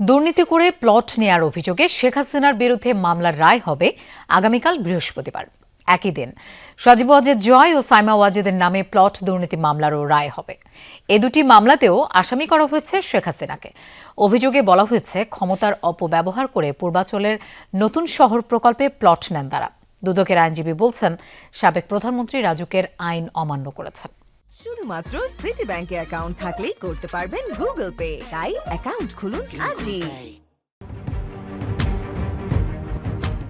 দুর্নীতি করে প্লট নেয়ার অভিযোগে শেখ হাসিনার বিরুদ্ধে মামলার রায় হবে আগামীকাল বৃহস্পতিবার। একই দিন, সজীব ওয়াজেদ জয় ও সাইমা ওয়াজেদের নামে প্লট দুর্নীতি মামলারও রায় হবে। এ দুটি মামলাতেও আসামি করা হয়েছে শেখ হাসিনাকে। অভিযোগে বলা হয়েছে, ক্ষমতার অপব্যবহার করে পূর্বাচলের নতুন শহর প্রকল্পে প্লট নেন তারা। দুদকের আইনজীবী বলছেন, সাবেক প্রধানমন্ত্রী রাজুকের আইন অমান্য করেছেন। শুধুমাত্র সিটি ব্যাংকে অ্যাকাউন্ট থাকলেই করতে পারবেন গুগল পে তাই অ্যাকাউন্ট খুলুন আজই।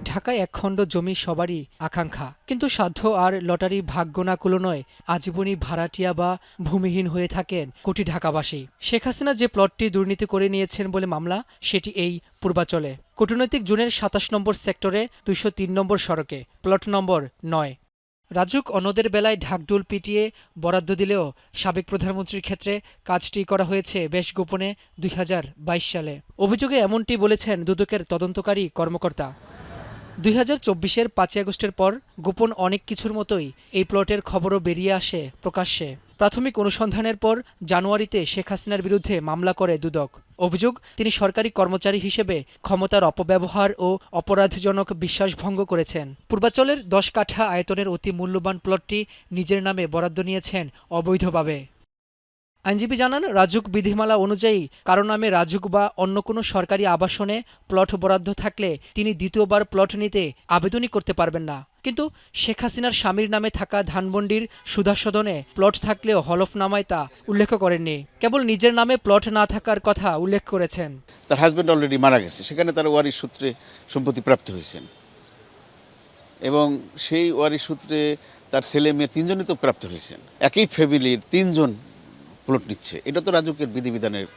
ঢাকায় একখণ্ড জমি সবারই আকাঙ্ক্ষা। কিন্তু সাধ্য আর লটারি ভাগ্য না কুলোনয় আজীবনী ভাড়াটিয়া বা ভূমিহীন হয়ে থাকেন কোটি ঢাকাবাসী। শেখ হাসিনা যে প্লটটি দুর্নীতি করে নিয়েছেন বলে মামলা সেটি এই পূর্বাচলে। কূটনৈতিক জোনের সাতাশ নম্বর সেক্টরে দুইশো তিন নম্বর সড়কে। প্লট নম্বর নয়। রাজুক অন্যদের বেলায় ঢাকঢোল পিটিয়ে বরাদ্দ দিলেও সাবেক প্রধানমন্ত্রীর ক্ষেত্রে কাজটি করা হয়েছে বেশ গোপনে দুই হাজার বাইশ সালে। অভিযোগে এমনটি বলেছেন দুদকের তদন্তকারী কর্মকর্তা। দুই হাজার চব্বিশের পাঁচই আগস্টের পর গোপন অনেক কিছুর মতোই এই প্লটের খবরও বেরিয়ে আসে প্রকাশ্যে। প্রাথমিক অনুসন্ধানের পর জানুয়ারিতে শেখ হাসিনার বিরুদ্ধে মামলা করে দুদক। অভিযোগ, তিনি সরকারি কর্মচারী হিসেবে ক্ষমতার অপব্যবহার ও অপরাধজনক বিশ্বাসভঙ্গ করেছেন। পূর্বাচলের দশ কাঠা আয়তনের অতি মূল্যবান প্লটটি নিজের নামে বরাদ্দ নিয়েছেন অবৈধভাবে। আইনজীবী জানান, রাজুক বিধিমালা অনুযায়ী কারও নামে রাজুক বা অন্য কোনো সরকারি আবাসনে প্লট বরাদ্দ থাকলে তিনি দ্বিতীয়বার প্লট নিতে আবেদনই করতে পারবেন না। কিন্তু শেখ হাসিনার স্বামীর নামে থাকা ধানমন্ডির সুধাসদনে প্লট থাকলেও হলফনামায় তা উল্লেখ করেননি। কেবল নিজের নামে প্লট না থাকার কথা উল্লেখ করেছেন। তার হাজব্যান্ড অলরেডি মারা গেছে। সেখানে তার ওয়ারিশ সূত্রে সম্পত্তি প্রাপ্ত হয়েছেন। এবং সেই ওয়ারিশ সূত্রে তার ছেলে মেয়ে তিনজনই তো প্রাপ্ত হয়েছেন। একই ফ্যামিলির তিনজন প্লট নিচ্ছে। এটা তো রাজুকের বিধিবিধানের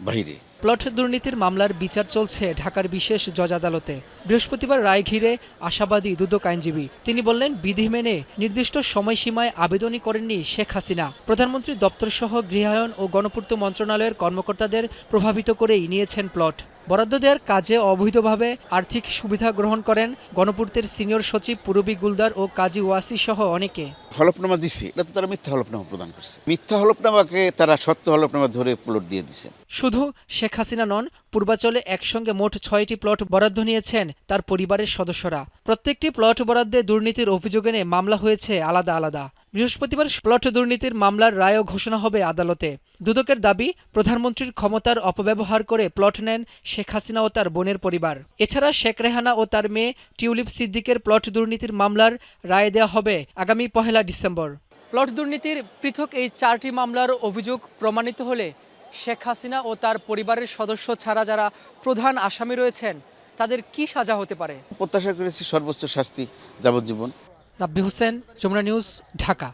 বাইরে প্লট দুর্নীতির মামলার বিচার চলছে ঢাকার বিশেষ জজ আদালতে বৃহস্পতিবার রায় ঘিরে আশাবাদী দুদক আইনজীবী। তিনি বললেন, বিধি মেনে নির্দিষ্ট সময়সীমায় আবেদনই করেননি শেখ হাসিনা। প্রধানমন্ত্রী দপ্তর সহ গৃহায়ন ও গণপূর্ত মন্ত্রণালয়ের কর্মকর্তাদের প্রভাবিত করেই নিয়েছেন প্লট। বরাদ্দ দেওয়ার কাজে অবৈধভাবে আর্থিক সুবিধা গ্রহণ করেন গণপূর্তের সিনিয়র সচিব পুরবী গুলদার ও কাজী ওয়াসি সহ অনেকে। হলফনামা দিছে এটা তো তারা মিথ্যা হলফনামা প্রদান করছে। মিথ্যা হলফনামাকে তারা সত্য হলফনামা ধরে প্লট দিয়ে দিছে। শুধু শেখ হাসিনা নন পূর্বাচলে একসঙ্গে মোট ছয়টি প্লট বরাদ্দ নিয়েছেন তার পরিবারের সদস্যরা। প্রত্যেকটি প্লট বরাদ্দে দুর্নীতির অভিযোগ এনে মামলা হয়েছে আলাদা আলাদা। বৃহস্পতিবার প্লট দুর্নীতির মামলার রায়ও ঘোষণা হবে আদালতে। দুদকের দাবি প্রধানমন্ত্রীর ক্ষমতার অপব্যবহার করে প্লট নেন শেখ হাসিনা ও তার বোনের পরিবার। এছাড়া শেখ রেহানা ও তার মেয়ে টিউলিপ সিদ্দিকের প্লট দুর্নীতির মামলার রায় দেওয়া হবে আগামী পহেলা ডিসেম্বর। প্লট দুর্নীতির পৃথক এই চারটি মামলার অভিযোগ প্রমাণিত হলে শেখ হাসিনা ও তার পরিবারের সদস্য ছাড়া যারা প্রধান আসামি রয়েছেন তাদের কি সাজা হতে পারে? প্রত্যাশা করেছি সর্বোচ্চ শাস্তি যাবজ্জীবন। রাব্বি হোসেন যমুনা নিউজ ঢাকা।